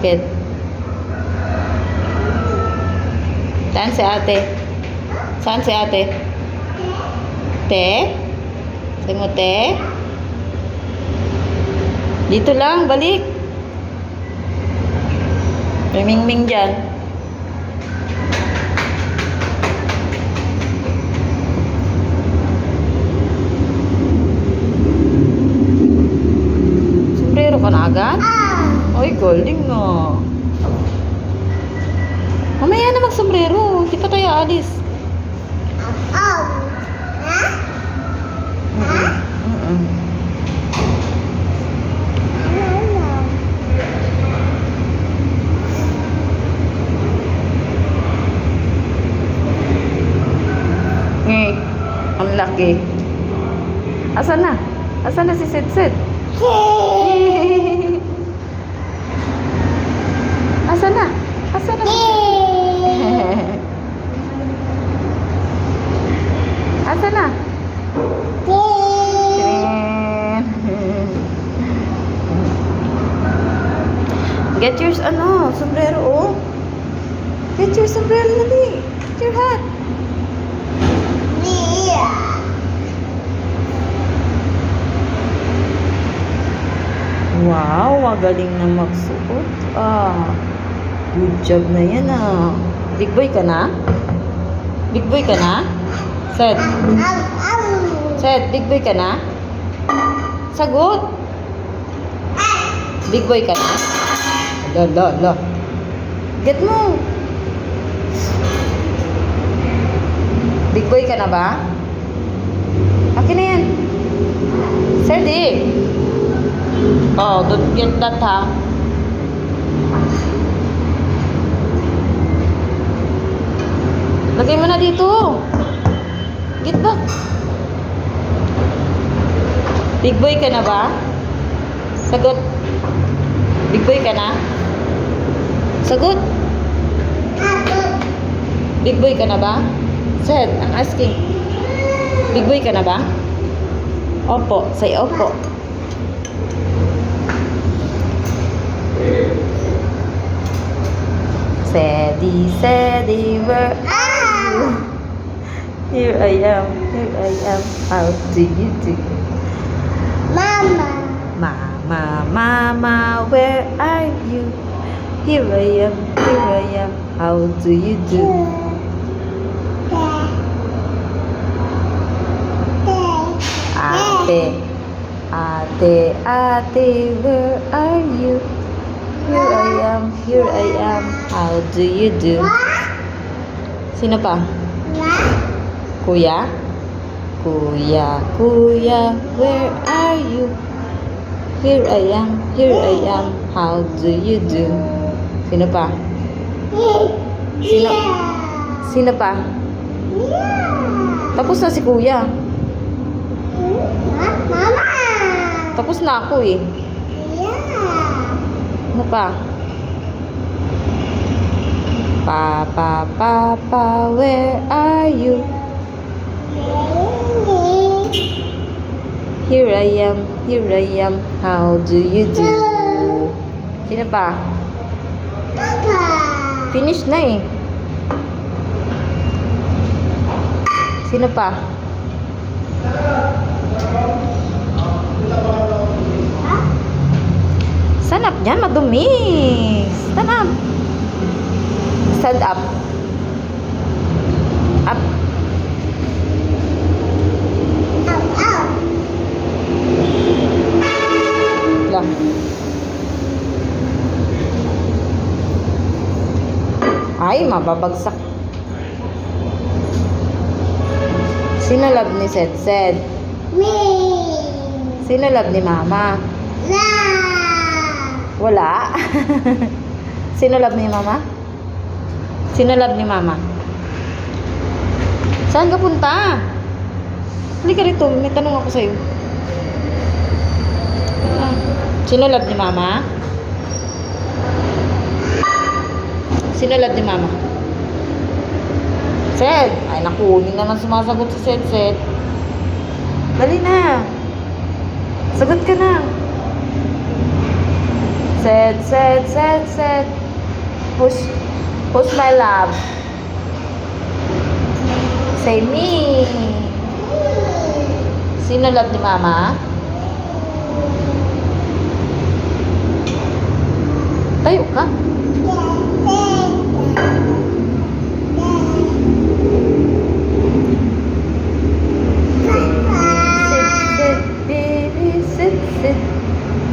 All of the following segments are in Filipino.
Bakit? Saan si ate? Saan si ate? Te? Sabi mo, te? Dito lang, balik. May ming-ming dyan. Sombrero ka na agad? Ay, galing na. Mamaya na mag-sombrero. Hindi pa tayo alis. Mm-mm. Ngay, ang laki. Asan na? Asan na si Sid Sid? Asan na? Asan na? Asan na? Get your, ano, sombrero, oh. Get your sombrero, dali. Get your hat. Wow, magaling na magsuot. Ah, good job na yan ah. Big boy ka na? Big boy ka na? Seth, Seth, big boy ka na? Sagot. Big boy ka na? La, la, la. Get mo. Big boy ka na ba? Akin na yan. Sir, di. Oh, don't get that ha. Lagay mo na dito. Get back. Big boy ka na ba? Sagot. Big boy ka na? Sagot. Big boy ka na ba? Said, I'm asking. Big boy ka na ba? Opo. Say opo. Sadie, Sadie, where? Here I am, here I am. How do you do? Mama, mama, where are you? Here I am, here I am. How do you do? Ate, ate, ate, where are you? Here I am, here I am. How do you do? Sino pa? Kuya? Kuya, kuya, where are you? Here I am, here I am. How do you do? Sino pa? Sino? Sino pa? Tapos na si kuya. Mama! Tapos na ako eh. Ano pa? Papa, Papa, where are you? Here I am, here I am. How do you do? Sino pa? Papa! Finish na eh. Sino pa? Stand up dyan, madumi. Stand up. Stand. Up. Ay, mababagsak. Sino love ni Sed Sed? Me! Sino love ni Mama? La! Wala. Sino love ni Mama? Sino love ni Mama? Saan ka punta? Halika rito, may tanong ako sa'yo. Ah, Sino love ni Mama? Sino love ni Mama? Sed! Ay naku, hindi naman sumasagot si Sed Sed. Dali na. Sagot ka na. Sit, sit, sit, sit. Who's, who's my love? Say me. Sino ni mama? Tayo ka. Sit,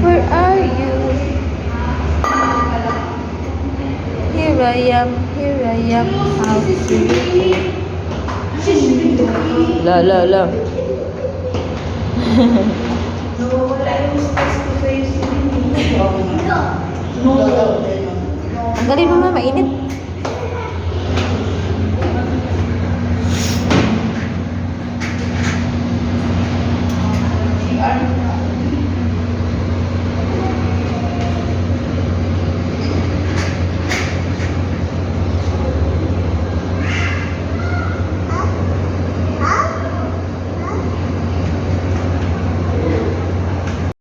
Where are you? Here I am, here I am, how sweet. La, la, la. Ang galing mo mainit.